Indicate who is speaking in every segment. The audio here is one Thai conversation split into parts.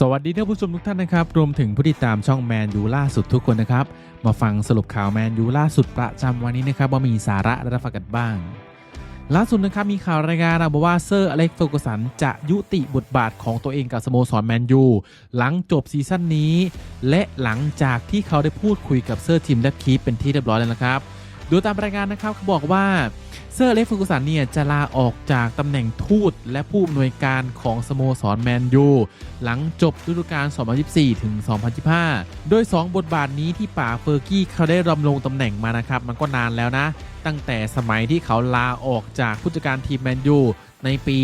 Speaker 1: สวัสดีท่านผู้ชมทุกท่านนะครับ รวมถึงผู้ติดตามช่องแมนยูล่าสุดทุกคนนะครับ มาฟังสรุปข่าวแมนยูล่าสุดประจำวันนี้นะครับว่ามีสาระและรับฟังกันบ้าง ล่าสุดนะครับมีข่าวรายงานมาว่าเซอร์อเล็กซ์เฟอร์กูสันจะยุติบทบาทของตัวเองกับสโมสรแมนยูหลังจบซีซั่นนี้ และหลังจากที่เขาได้พูดคุยกับเซอร์ทีมและคีปเป็นที่เรียบร้อยแล้วนะครับ โดูตามรายงานนะครับเขาบอกว่า เซอร์เล็กซ์เฟอร์กูสันเนี่ยจะลาออกจากตำแหน่งทูตและผู้อำนวยการของสโมสรแมนยูหลังจบฤดูกาล 2024 ถึง 2025 โดย 2 บทบาทนี้ที่ป่าเฟอร์กี้เขาได้ดำรงตำแหน่งมานะครับ มันก็นานแล้วนะ ตั้งแต่สมัยที่เขาลาออกจากผู้จัดการทีมแมนยู ในปี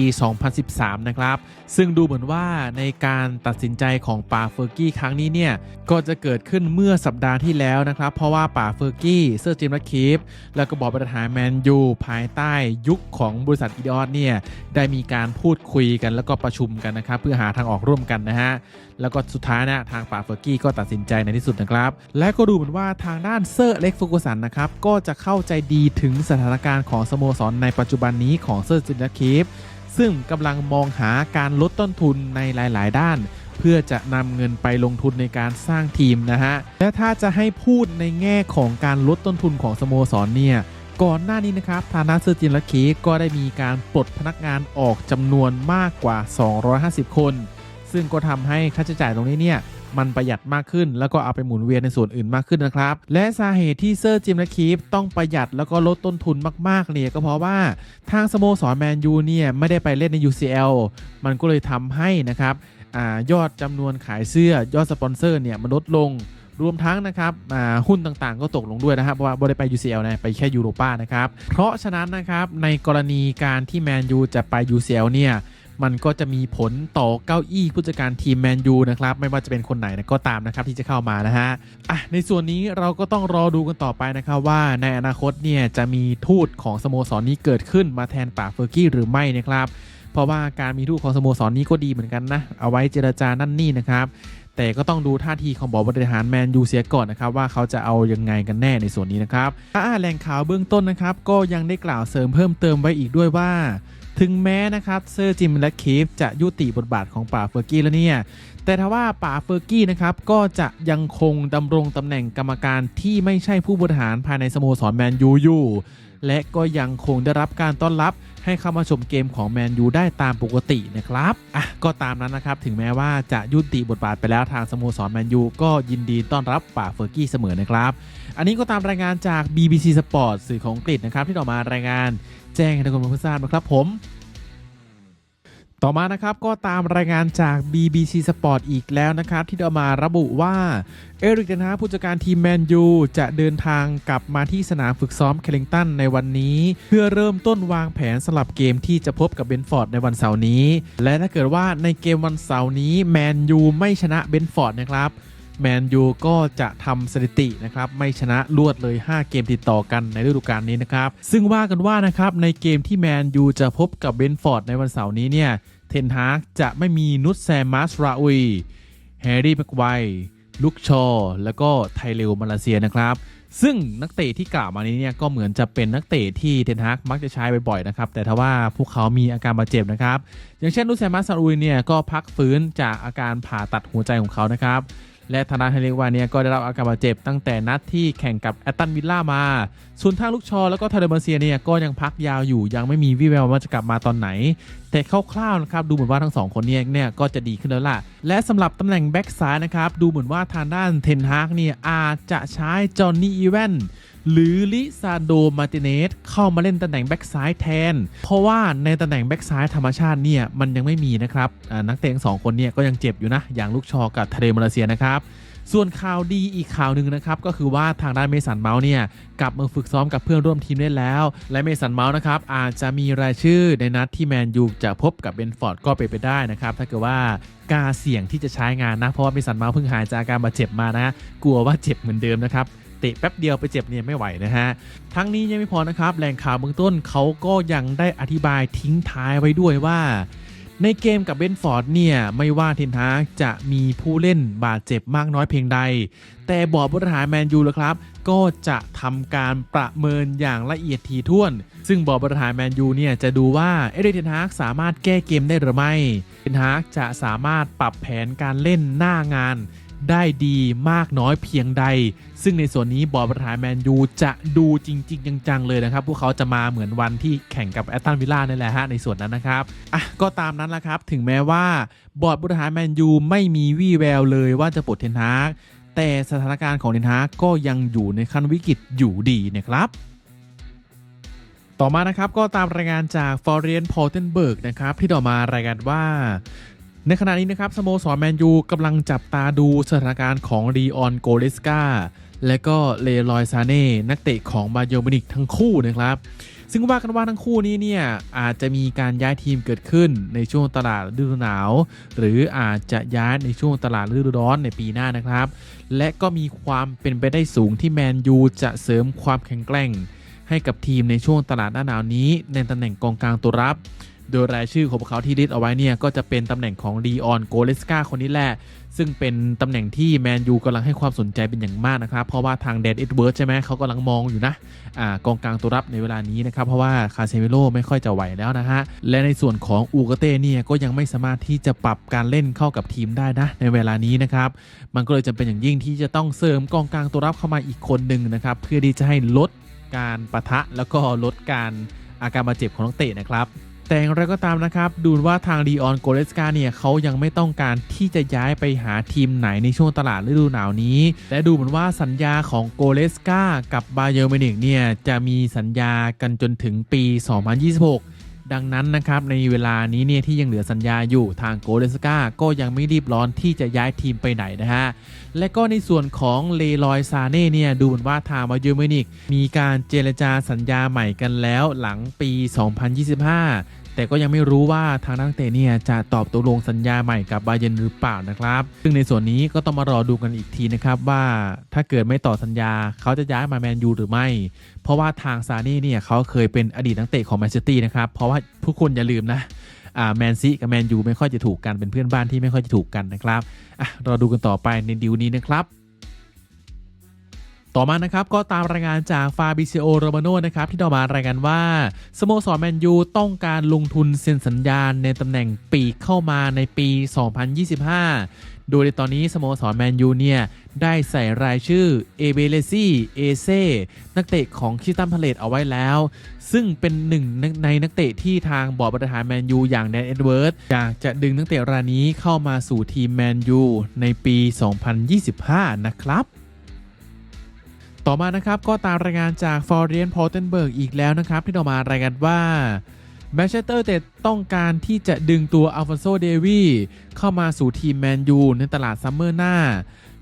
Speaker 1: 2013 นะครับ ซึ่งดูเหมือนว่าในการตัดสินใจของป่าเฟอร์กี้ครั้งนี้เนี่ย ก็จะเกิดขึ้นเมื่อสัปดาห์ที่แล้วนะครับ เพราะว่าป่าเฟอร์กี้เซอร์จิมและคีฟแล้วก็บอกบริหารแมนยูภายใต้ยุคของบริษัทอีดอสเนี่ย ได้มีการพูดคุยกันแล้วก็ประชุมกันนะครับ เพื่อหาทางออกร่วมกันนะฮะ แล้วก็สุดท้ายนะทางป่าเฟอร์กี้ก็ตัดสินใจในที่สุดนะครับ และก็ดูเหมือนว่าทางด้านเซอร์เล็กฟูกุสันนะครับก็จะเข้าใจดีถึงสถานการณ์ของสโมสรในปัจจุบันนี้ของเซอร์จินและคีฟซึ่งกำลังมองหาการลดต้นทุนในหลาย ๆ ด้าน เพื่อจะนำเงินไปลงทุนในการสร้างทีมนะฮะ และถ้าจะให้พูดในแง่ของการลดต้นทุนของสโมสรเนี่ย ก่อนหน้านี้นะครับทางด้าเซอร์จินละคีฟก็ได้มีการปลดพนักงานออกจำนวนมากกว่า 250 คน ซึ่งก็ทำให้ค่าใช้จ่ายตรงนี้เนี่ยมันประหยัดมากขึ้น แล้วก็เอาไปหมุนเวียนในส่วนอื่นมากขึ้นนะครับ และสาเหตุที่เซอร์จิมและคีฟต้องประหยัดแล้วก็ลดต้นทุนมากๆเนี่ยก็เพราะว่าทางสโมสรแมนยูเนี่ยไม่ได้ไปเล่นใน UCL มันก็เลยทำให้นะครับอยอดจำนวนขายเสื้อยอดสปอนเซอร์เนี่ยมันลดลงรวมทั้งนะครับหุ้นต่างๆก็ตกลงด้วยนะครับเพราะว่าบ่ได้ไป UCL นะไปแค่ยูโรป้านะครับ เพราะฉะนั้นนะครับในกรณีการที่แมนยูจะไป UCL เนี่ย มันก็จะมีผลต่อเก้าอี้ผู้จัดการทีมแมนยูนะครับ ไม่ว่าจะเป็นคนไหนนะก็ตามนะครับที่จะเข้ามานะฮะอะในส่วนนี้เราก็ต้องรอดูกันต่อไปนะครับว่าในอนาคตเนี่ยจะมีทูตของสโมสรนี้เกิดขึ้นมาแทนป่าเฟอร์กี้หรือไม่นะครับ เพราะว่าการมีทูตของสโมสรนี้ก็ดีเหมือนกันนะ เอาไว้เจรจานั่นนี่นะครับแต่ก็ต้องดูท่าทีของบอบริหารแมนยูเสียก่อนนะครับว่าเขาจะเอายังไงกันแน่ในส่วนนี้นะครับอ่าแหล่งข่าวเบื้องต้นนะครับก็ยังได้กล่าวเสริมเพิ่มเติมไว้อีกด้วยว่า ถึงแม้นะครับเซอร์จิมและคีฟจะยุติบทบาทของป่าเฟอร์กี้แล้วเนี่ย แต่ทว่าป่าเฟอร์กี้นะครับก็จะยังคงดำรงตำแหน่งกรรมการที่ไม่ใช่ผู้บริหารภายในสโมสรแมนยูอยู่ และก็ยังคงได้รับการต้อนรับให้เข้ามาชมเกมของแมนยูได้ตามปกตินะครับอะก็ตามนั้นนะครับ ถึงแม้ว่าจะยุติบทบาทไปแล้วทางสโมสรแมนยูก็ยินดีต้อนรับป่าเฟอร์กี้เสมอนะครับ อันนี้ก็ตามรายงานจาก BBC Sport สื่อของอังกฤษนะครับที่ออกมารายงานแจ้งให้ทุกคนเพื่อทราบนะครับผม ต่อมานะครับก็ตามรายงานจาก BBC Sport อีกแล้วนะครับ ที่เอามาระบุว่า เอริกเทนฮาผู้จัดการทีมแมนยูจะเดินทางกลับมาที่สนามฝึกซ้อมเคลิงตันในวันนี้ เพื่อเริ่มต้นวางแผนสำหรับเกมที่จะพบกับเบนฟอร์ดในวันเสาร์นี้ และถ้าเกิดว่าในเกมวันเสาร์นี้แมนยูไม่ชนะเบนฟอร์ดนะครับ แมนยูก็จะทำสถิตินะครับไม่ชนะรวดเลย 5 เกมติดต่อกันในฤดูกาลนี้นะครับ ซึ่งว่ากันว่านะครับในเกมที่แมนยูจะพบกับเบนฟอร์ดในวันเสาร์นี้เนี่ยเทนฮากจะไม่มีนุชแซมมัสราอุยแฮร์รี่แม็กไวลุกชอ แล้วก็ไทเลวมาเลเซียนะครับ ซึ่งนักเตะที่กล่าวมานี้เนี่ยก็เหมือนจะเป็นนักเตะที่เทนฮากมักจะใช้บ่อยๆนะครับ แต่ถ้าว่าพวกเขามีอาการบาดเจ็บนะครับ อย่างเช่นลุเซมัสซาอุยเนี่ยก็พักฟื้นจากอาการผ่าตัดหัวใจของเขานะครับ และธนาเฮเลวาเนี่ยก็ได้รับอาการบาดเจ็บตั้งแต่นัดที่แข่งกับแอตตันวิลล่ามา ส่วนทางลูกชอแล้วก็ทาเดมเซียเนี่ยก็ยังพักยาวอยู่ยังไม่มีวิแววว่าจะกลับมาตอนไหน แต่คร่าวๆนะครับดูเหมือนว่าทั้งสองคนเนี้เนี่ยก็จะดีขึ้นแล้วล่ะ และสำหรับตำแหน่งแบ็กซ้ายนะครับดูเหมือนว่าทางด้านเทนฮากเนี่ยอาจจะใช้จอห์นนี่อีแวน หรือลิซาโดมาติเนสเข้ามาเล่นตำแหน่งแบ็กซ้ายแทน เพราะว่าในตำแหน่งแบ็กซ้ายธรรมชาติเนี่ยมันยังไม่มีนะครับนักเตะทั้งสองคนเนี่ยก็ยังเจ็บอยู่นะ อย่างลูกชอกับทาเดมาเลเซียนะครับส่วนข่าวดีอีกข่าวหนึ่งนะครับ ก็คือว่าทางด้านเมสันเมาส์เนี่ยกลับมาฝึกซ้อมกับเพื่อนร่วมทีมได้แล้ว และเมสันเมาส์นะครับอาจจะมีรายชื่อในนัดที่แมนยูจะพบกับเบนฟอร์ดก็เป็นไปได้นะครับ ถ้าเกิดว่ากล้าเสี่ยงที่จะใช้งานนะ เพราะว่าเมสันเมาส์เพิ่งหายจากอาการบาดเจ็บมานะ กลัวว่าเจ็บเหมือนเดิมนะครับ เตะแป๊บเดียวไปเจ็บเนี่ยไม่ไหวนะฮะ ทั้งนี้ยังไม่พอนะครับแหล่งข่าวเบื้องต้นเขาก็ยังได้อธิบายทิ้งท้ายไว้ด้วยว่า ในเกมกับเบนฟอร์ดเนี่ยไม่ว่าเทนฮากจะมีผู้เล่นบาดเจ็บมากน้อยเพียงใด แต่บอร์ดบริหารแมนยูแล้วครับ ก็จะทำการประเมินอย่างละเอียดถี่ถ้วน ซึ่งบอร์ดบริหารแมนยูเนี่ยจะดูว่าเอเดริกเทนฮากสามารถแก้เกมได้หรือไม่เทนฮากจะสามารถปรับแผนการเล่นหน้างาน ได้ดีมากน้อยเพียงใด ซึ่งในส่วนนี้บอร์ดบริหารแมนยูจะดูจริง ๆ จัง ๆ เลยนะครับ พวกเขาจะมาเหมือนวันที่แข่งกับแอตตันวิลล่านี่แหละฮะในส่วนนั้นนะครับอะก็ตามนั้นแหละครับ ถึงแม้ว่าบอร์ดบริหารแมนยูไม่มีวี่แววเลยว่าจะปลดเทนฮากแต่สถานการณ์ของเทนฮากก็ยังอยู่ในขั้นวิกฤตอยู่ดีนะครับต่อมานะครับก็ตามรายงานจากฟอร์เรนพอเทนเบิร์กนะครับที่ต่อมารายงานว่า ในขณะนี้นะครับสโมสรแมนยูกำลังจับตาดูสถานการณ์ของรีออนโกเลสกาและก็เลรอยซาเน่นักเตะของบาเยอร์มินิกทั้งคู่นะครับ ซึ่งว่ากันว่าทั้งคู่นี้เนี่ยอาจจะมีการย้ายทีมเกิดขึ้นในช่วงตลาดฤดูหนาว หรืออาจจะย้ายในช่วงตลาดฤดูร้อนในปีหน้านะครับ และก็มีความเป็นไปได้สูงที่แมนยูจะเสริมความแข็งแกร่ง ให้กับทีมในช่วงตลาดหน้าหนาวนี้ในตำแหน่งกองกลางตัวรับ โดยรายชื่อของพวกเขาที่ลิสต์เอาไว้เนี่ยก็จะเป็นตำแหน่งของดีออนโกเลสกาคนนี้แหละ ซึ่งเป็นตำแหน่งที่แมนยูกำลังให้ความสนใจเป็นอย่างมากนะครับ เพราะว่าทางแดนเอ็ดเวิร์ดใช่ไหมเขากำลังมองอยู่นะอ่ากองกลางตัวรับในเวลานี้นะครับ เพราะว่าคาเซมิโลไม่ค่อยจะไหวแล้วนะฮะ และในส่วนของอูกเต้เนี่ยก็ยังไม่สามารถที่จะปรับการเล่นเข้ากับทีมได้นะในเวลานี้นะครับมันก็เลยจำเป็นอย่างยิ่งที่จะต้องเสริมกองกลางตัวรับเข้ามาอีกคนหนึ่งนะครับเพื่อที่จะให้ลดการปะทะแล้วก็ลดการอาการบาดเจ็บของนักเตะนะครับ แต่อย่างไรก็ตามนะครับ ดูว่าทางดีออนโกเลสกาเนี่ยเขายังไม่ต้องการที่จะย้ายไปหาทีมไหนในช่วงตลาดฤดูหนาวนี้ และดูเหมือนว่าสัญญาของโกเลสกากับบาเยอร์มินิกเนี่ยจะมีสัญญากันจนถึงปี 2026ดังนั้นนะครับในเวลานี้เนี่ยที่ยังเหลือสัญญาอยู่ทางโกเลสกาก็ยังไม่รีบร้อนที่จะย้ายทีมไปไหนนะฮะ และก็ในส่วนของเลรอยซาเน่เนี่ยดูเหมือนว่าทางบาเยอร์มินิกมีการเจรจาสัญญาใหม่กันแล้วหลังปี 2025 แต่ก็ยังไม่รู้ว่าทางนักเตะเนี่ยจะตอบตกลงสัญญาใหม่กับบาเยนหรือเปล่านะครับ ซึ่งในส่วนนี้ก็ต้องมารอดูกันอีกทีนะครับว่าถ้าเกิดไม่ต่อสัญญาเขาจะย้ายมาแมนยูหรือไม่ เพราะว่าทางซาเน่เนี่ยเขาเคยเป็นอดีตนักเตะของแมนเชสเตอร์นะครับเพราะว่าผู้คนอย่าลืมนะแมนซีกับแมนยูไม่ค่อยจะถูกกันเป็นเพื่อนบ้านที่ไม่ค่อยจะถูกกันนะครับอะรอดูกันต่อไปในดิวนี้นะครับ ต่อมานะครับก็ตามรายงานจากฟาบิเซโอโรมาโนนะครับที่ต่อมารายงานว่าสโมสรแมนยูต้องการลงทุนเซ็นสัญญาณในตำแหน่งปีกเข้ามาในปี 2025 โดยในตอนนี้สโมสรแมนยูเนี่ยได้ใส่รายชื่อเอเบเลซี่เอเซนักเตะของคิตันพาเลตเอาไว้แล้ว ซึ่งเป็นหนึ่งในนักเตะที่ทางบอร์ดบริหารแมนยูอย่างแดนเอ็ดเวิร์ดอยากจะดึงนักเตะรายนี้เข้ามาสู่ทีมแมนยูในปี 2025 นะครับ ต่อมานะครับก็ตามรายงานจากฟอร์เรียนพอเทนเบิร์กอีกแล้วนะครับที่ต่อมารายงานว่าแมนเชสเตอร์เตดต้องการที่จะดึงตัวอัลฟอนโซเดวีเข้ามาสู่ทีมแมนยูในตลาดซัมเมอร์หน้า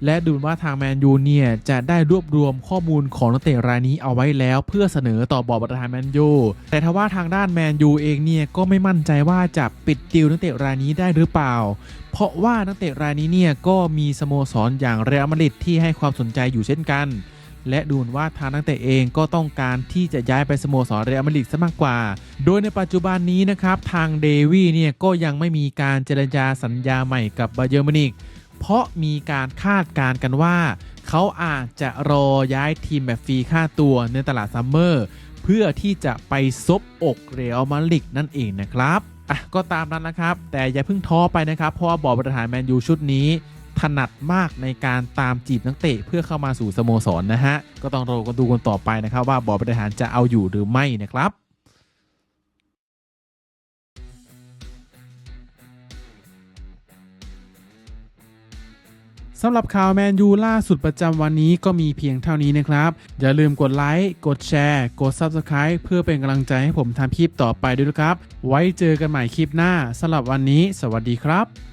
Speaker 1: และดูว่าทางแมนยูเนี่ย จะได้รวบรวมข้อมูลของนักเตะรายนี้เอาไว้แล้วเพื่อเสนอต่อบอร์ดบริหารแมนยูแต่ทว่าทางด้านแมนยูเองเนี่ย ก็ไม่มั่นใจว่าจะปิดดีลนักเตะรายนี้ได้หรือเปล่า เพราะว่านักเตะรายนี้เนี่ยก็มีสโมสรอย่างเรอัลมาดริดที่ให้ความสนใจอยู่เช่นกัน และดูเหมือนว่าทางนักเตะเองก็ต้องการที่จะย้ายไปสโมสรเรอัลมาดริดซะมากกว่า โดยในปัจจุบันนี้นะครับทางเดวี่เนี่ยก็ยังไม่มีการเจรจาสัญญาใหม่กับบาเยอร์มินิกเพราะมีการคาดการณ์กันว่า เขาอาจจะรอย้ายทีมแบบฟรีค่าตัวในตลาดซัมเมอร์เพื่อที่จะไปซบอกเรอัลมาดริดนั่นเองนะครับอะก็ตามนั้นนะครับ แต่อย่าเพิ่งท้อไปนะครับ เพราะว่าบอร์ดบริหารแมนยูชุดนี้ ถนัดมากในการตามจีบนักเตะเพื่อเข้ามาสู่สโมสรนะฮะ ก็ต้องรอกันดูกันต่อไปนะครับ ว่าบอร์ดบริหารจะเอาอยู่หรือไม่นะครับสำหรับข่าวแมนยูล่าสุดประจำวันนี้ก็มีเพียงเท่านี้นะครับ อย่าลืมกดไลค์ กดแชร์ กด Subscribe เพื่อเป็นกำลังใจให้ผมทำคลิปต่อไปด้วยนะครับ ไว้เจอกันใหม่คลิปหน้าสำหรับวันนี้ สวัสดีครับ